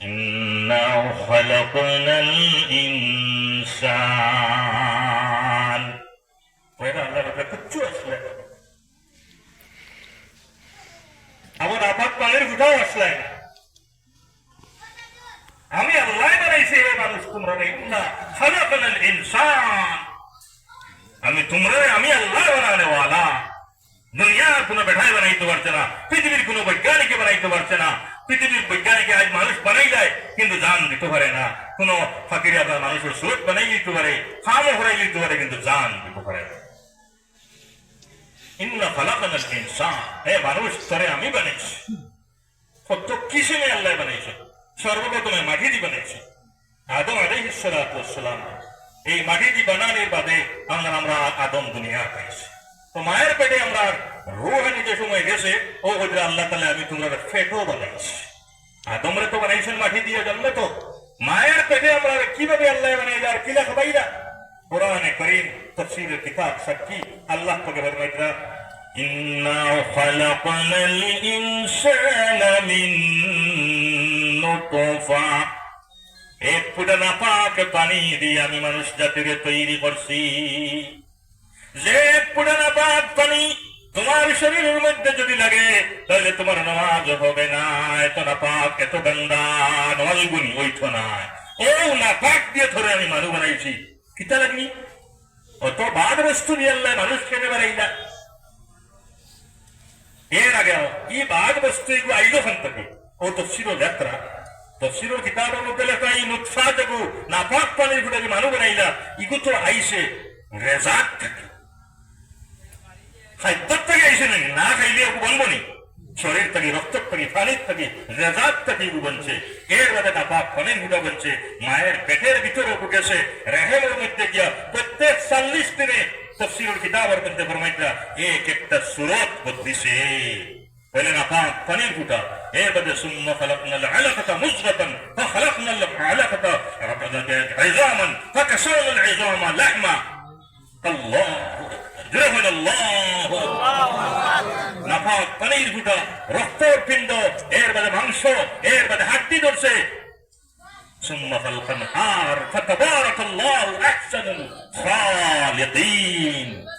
إنا خلقنا الإنسان وين الله لك كتشو أسلم আমার আপাত পানির ফুটাও আসলাই না আমি আল্লাহ বানাইছি হে মানুষ তোমরা নেই না খালাকাল ইনসান আমি তোমরা আমি আল্লাহ বানানে ওয়ালা দুনিয়ার কোনো বেঠায় বানাইতে পারছে না পৃথিবীর কোনো বৈজ্ঞানিকে বানাইতে পারছে না পৃথিবীর বৈজ্ঞানিকে আজ মানুষ বানাই দেয়, কিন্তু জান দিতে পারে না। কোনো ফাকিরে আপনার মানুষের সুরত বানাই দিতে পারে খামও হরাই দিতে পারে, কিন্তু জান দিতে পারে না। ইন্না ইনসান হে মানুষ আমি বানাইছি। কত আল্লাহ বানাইছে? সর্বপ্রথমে মাটি দিয়ে বানাইছে। আদম আলাইহিস সালাতু এই মাটি দিয়ে বানানোর বাদে আমরা আমরা আদম দুনিয়া পাইছি। তো মায়ের পেটে আমরা রুহানি যে সময় গেছে, ও বলছে আল্লাহ তাহলে আমি তোমরা ফেটও বানাইছি আদমরে তো বানাইছেন মাটি দিয়ে জন্মে তো। মায়ের পেটে আমরা কীভাবে আল্লাহ বানাই আর কি লেখা বাইরা কোরআনে করিম, তফসিলের কিতাব, সাক্ষী, আল্লাহ তোকে ফরমাইতরা ইন্না খালাকনাল ইনসানা মিন নুতফা। এক ফুটা নাপাক পানি দিয়ে আমি মানুষ জাতিকে তৈরি করছি। যে এক ফুটা নাপাক পানি তোমার শরীরের মধ্যে যদি লাগে, তাহলে তোমার নামাজ হবে না এত না পাক, এত গন্দা নলগুনি ওইঠ না। ও না, পাক দিয়ে ধরে আমি মানু বানাইছি। কিতা লাগনি? অত বাদ বস্তু নিয়ে আল্লাহ মানুষ খেতে পারাই না এর আগে ই বাদ বস্তু, এগুলো আইলো সন্তকে ও তো শির যাত্রা। তফসিরের কিতাবের মধ্যে লেখা এই নুৎসা যাব না পাক পানির ফুটে মানুষ বানাইলা। ইগু আইসে, রেজাক থাকে। নাকি না খাইলে ওকে বলব নি। শরীর থেকে রক্ত থেকে পানির থেকে রেজাক থেকে বলছে, এর বাদে নাপাক পানির ফুটা বলছে মায়ের পেটের ভিতরে গেছে রেহেমের মধ্যে গিয়া প্রত্যেক চল্লিশ দিনে তফসিরুল কিতাবের মধ্যে ফরমাইতা এক একটা সুরত বদলিছে। বলেন আপাক পানির ফুটা এর বাদে সুম্ম খালাকনাল আলাকাতা মুজগাতান ফাখালাকনাল আলাকাতা ইজামান ফাকাসাওনাল ইজামা লাহমা আল্লাহ জোরে হইল আল্লাহ নাপাক পানির ফুটা রক্তর পিণ্ড এর বাদে মাংস এর বাদে হাড্ডি ধরছে ثم خلق النهار فتبارك الله احسن الخالقين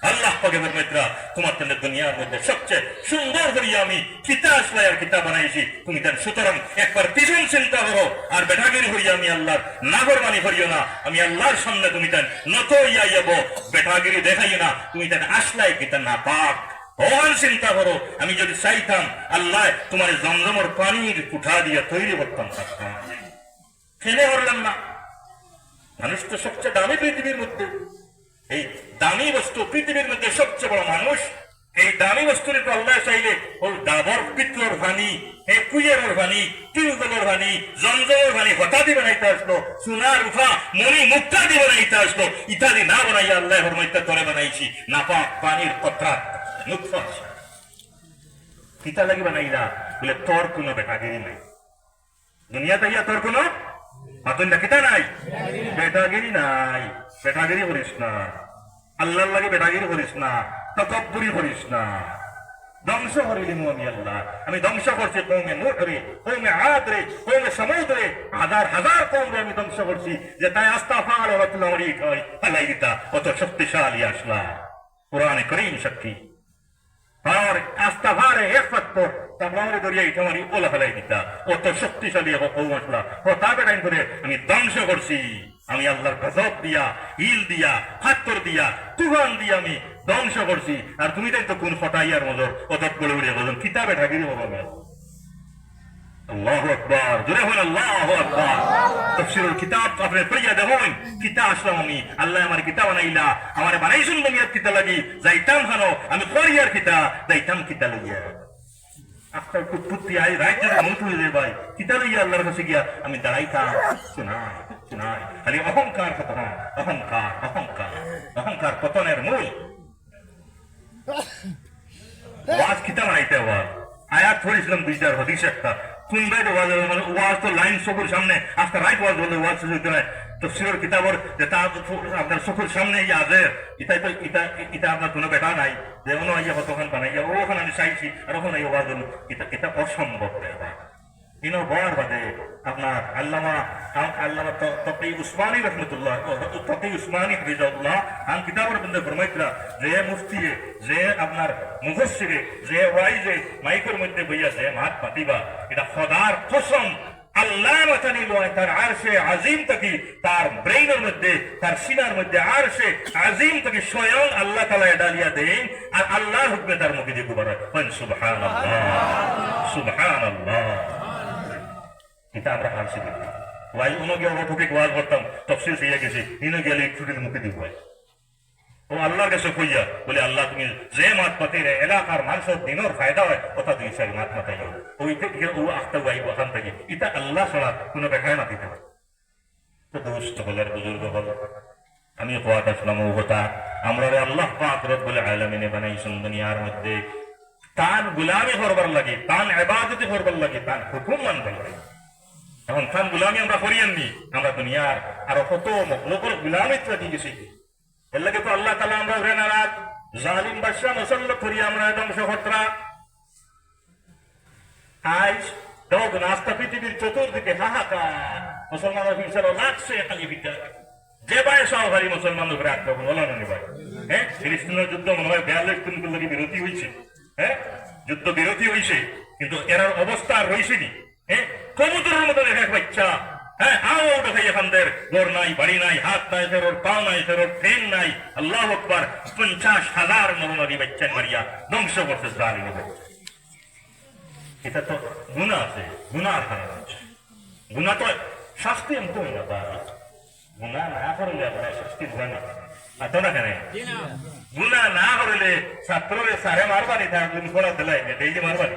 আল্লাহ পাকে ফরমাইতরা তোমার জন্য দুনিয়ার মধ্যে সবচেয়ে সুন্দর করিয়া আমি কিতা আসলাই আর কিতা বানাইছি তুমি তার সুতরাং একবার পিছন চিন্তা করো আর বেটাগিরি হইয়া আমি আল্লাহর নাগরমানি করিও না আমি আল্লাহর সামনে তুমি তার নত ইয়া যাব বেটাগিরি দেখাইও না তুমি তার আসলাই কিতা না পাক ভগবান চিন্তা করো আমি যদি চাইতাম, আল্লাহ তোমার জমজমর পানির কুঠা দিয়ে তৈরি করতাম ফেলে হরলাম না। মানুষ তো সবচেয়ে দামি পৃথিবীর মধ্যে। এই দামি বস্তু পৃথিবীর মধ্যে সবচেয়ে বড় মানুষ। এই দামি বস্তুর আল্লাহ চাইলে, ও ডাবর পিত্রর ভানি এই কুইয়ের ভানি টিউবওয়েলের ভানি, জমজমের ভানি হঠাৎই বানাইতে আসলো, সোনা রুফা মণি মুক্তা দিয়ে বানাইতে আসলো। ইত্যাদি না বানাইয়া আল্লাহ হরমাইতে তরে বানাইছি। না পাক পানির পত্রা বলে দুনিয়াতে ইয়া কিতা নাই? বেটাগিরি নাই। বেটাগিরি করিস না। আল্লাহর লাগে বেটাগিরি করিস না। তকব্বুরি করিস না। ধ্বংস করিলি আমি আল্লাহ। আমি ধ্বংস করছি কৌমে মুঠরে কৌমে আদরে কৌমে সমুদ্রে হাজার হাজার কৌমে আমি ধ্বংস করছি। যে তাই আস্তা ফাল রতুল আমরি খাই ফালাই দিতা, অত শক্তিশালী আসলা। কোরআনে করিম শক্তি আর আস্তা ভারে এক ফত্তর তামলারে দরিয়া ইটামারি ওলা ফেলাই দিতা। অত শক্তিশালী এবং কৌ মশলা। তা বেটাইন করে আমি ধ্বংস করছি। আমি আল্লাহর গজব দিয়া, হিল দিয়া, ফাত্তর দিয়া, তুফান দিয়া আমি ধ্বংস করছি। আর তুমি তাই তো কোন ফটাইয়ার মজর অত বলে উড়িয়ে বলুন কিতাবে ঠাকিরি হবে আল্লাহু আকবার। জোরে হন আল্লাহু আকবার। তাফসীরুল কিতাব আপনি পড়িয়া দেখুন কিতাব আসলাম আমি। আল্লাহ আমার কিতাব বানাইলা আমার বানাইছুন দুনিয়ার কিতাব লাগি। যাইতাম খানো আমি করিয়ার কিতাব যাইতাম কিতাব লইয়া। আফটার কুত্তি আই রাইট যদি মুখ হয়ে যায় ভাই। কিতাব লইয়া আল্লাহর কাছে গিয়া আমি দাঁড়াইতাম। শোনাই শোনাই। খালি অহংকার পতন অহংকার অহংকার। অহংকার পতনের মূল। ওয়াজ কিতাব বানাইতে ওয়াজ আয়াত পড়েছিলাম দুইটার হদিস একটা। ওয়াজ মানে তো লাইন চকুর সামনে আজকে রাইট ওয়াজ বললে ওয়াজ সিওর কিতাবর যে তা আপনার চকুর সামনে ইয়ে আছে ইতাই তো ইটা ইতা আপনার কোনো বেটা নাই, যে অন্য আইয়া কতক্ষণ বানাইয়া ওখানে আমি চাইছি, আর ওখানে ওয়াজ হলো, এটা এটা অসম্ভব রে ইনো বার বাদে আপনার আল্লামা আল্লামা তকি উসমানী রহমতুল্লাহ তকি উসমানী হাফিজাউল্লাহ আন কিতাবের ফরমাইতরা যে মুফতি যে আপনার যে মাইকের মধ্যে বইয়া যে মাত পাতিবা, এটা কসম আল্লাহ লয় তার আরশে আজিম থাকি, তার ব্রেইনের মধ্যে, তার সিনার মধ্যে আজিম থাকি, স্বয়ং আল্লাহ তালা ডালিয়া দেন, আর আল্লাহ হুকমে তার মুখে দিয়ে গুবার সুবহান আল্লাহ সুবহান আল্লাহ উনো গিয়ে আমরা ঠুকে গোয়াল করতাম। তফসিল দিয়ে গেছি। ইনো গেলে ছুটির মুখে দিব ভাই। ও আল্লাহর কাছে কইয়া, বলে, আল্লাহ, তুমি যে মাত পাতে রে এলাকার মানুষের দিনের ফায়দা হয়, কথা তুই সারি মাত মাতাই ওই থেকে ও আখতা গাইব ওখান থেকে এটা আল্লাহ ছাড়া কোনো দেখায় না দিতে পারে। তো দোস্ত হলের বুজুর্গ হল, আমি কোয়াটা আসলাম ও হতা আমরা রে আল্লাহ পাক রব্বুল আলামিনে বানাইছেন দুনিয়ার মধ্যে। তান গুলামি করবার লাগে, তান ইবাদতি করবার লাগে, তান হুকুম মানবার লাগে। এখন তান গুলামি আমরা করিয়েননি আমরা দুনিয়ার আর কত মখলুকর গুলামিত্ব দিয়ে গেছি এর লাগে তো আল্লাহ তালা আমরা উঠে নারাজ জালিম বাদশাহ মুসল্লত করি আমরা ধ্বংস খতরা আজ দগ নাস্তা পৃথিবীর চতুর্দিকে হাহাকার হিংসার লাগছে খালি যে ভাই সহকারী মুসলমান উপরে আক্রমণ হলো না ভাই হ্যাঁ যুদ্ধ মনে হয় বিয়াল্লিশ দিন বিরতি হয়েছে হ্যাঁ যুদ্ধ বিরতি হয়েছে কিন্তু এর অবস্থা আর রয়েছে হ্যাঁ কবুতরের মতো দেখা বাচ্চা। হ্যাঁ আও দেখাই এখানদের গোর নাই বাড়ি নাই হাত নাই ফেরোর পা নাই ফেরোর ট্রেন নাই। আল্লাহ আকবার পঞ্চাশ হাজার নরনারী বাচ্চা মারিয়া ধ্বংস করতে বাচ্চা এটা তো গুণা আছে গুণার কারণ আছে। গুণা তো শাস্তি এমন করি না বা গুণা না করলে আপনার শাস্তি হয় না। আতো না কেন? গুণা না। করলে ছাত্ররে সারে মারবানি তার তুমি পড়া দিলাই এই যে মারবানি।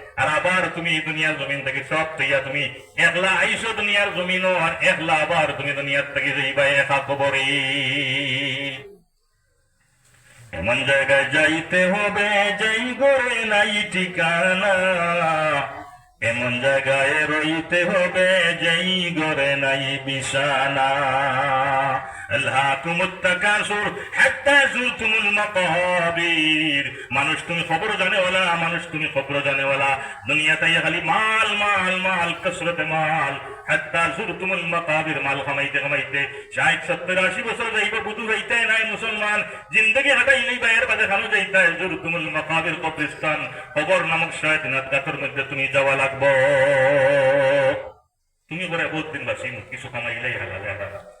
আর আবার তুমি দুনিয়ার জমিন থেকে সব তৈয়া তুমি একলা আইসো দুনিয়ার জমিন আর একলা আবার তুমি দুনিয়ার থেকে যাইবা একা খবরে এমন জায়গায় যাইতে হবে, যেই গড়ে নাই ঠিকানা। এমন জায়গায় রইতে হবে, যেই গড়ে নাই বিছানা। মানুষ তুমি খবর জানেওয়ালা, মানুষ তুমি খবর জানেওয়ালা। দুনিয়াতে খালি মাল মাল মাল, কসরতে মাল। হাত্তা জুরতুমুল মাকাবির, মাল কামাইতে কামাইতে ষাট, সত্তর, আশি বছর যাইব, বুধু যাইতে নাই মুসলমান। জিন্দগি হাঁটাই নেই বাইরের বাদে খানো যাইতে জুরতুমুল মাকাবির কবরিস্তান কবর নামক শায়দ নাথ গাতর মধ্যে তুমি যাওয়া লাগবো। তুমি করে বহুত দিন বাসিম, কিছু কামাইলেই হালালে, হালালা।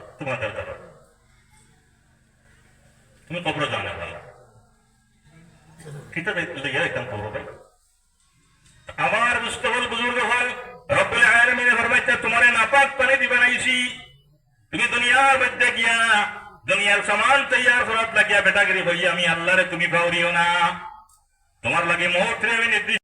তোমার দরকার হবে তুমি কবরে যাও ভাই। কিতাব লইয়া এখান বুঝতে হল বুজুর্গ হল রব্বুল ফরমাইতে তোমারে নাপাক পানি দিবে তুমি দুনিয়ার মধ্যে গিয়া, দুনিয়ার সামান তৈয়ার করাত লাগিয়া বেটাগিরি হইয়া আমি আল্লাহরে তুমি ভাউরিও না। তোমার লাগে মোট নির্দিষ্ট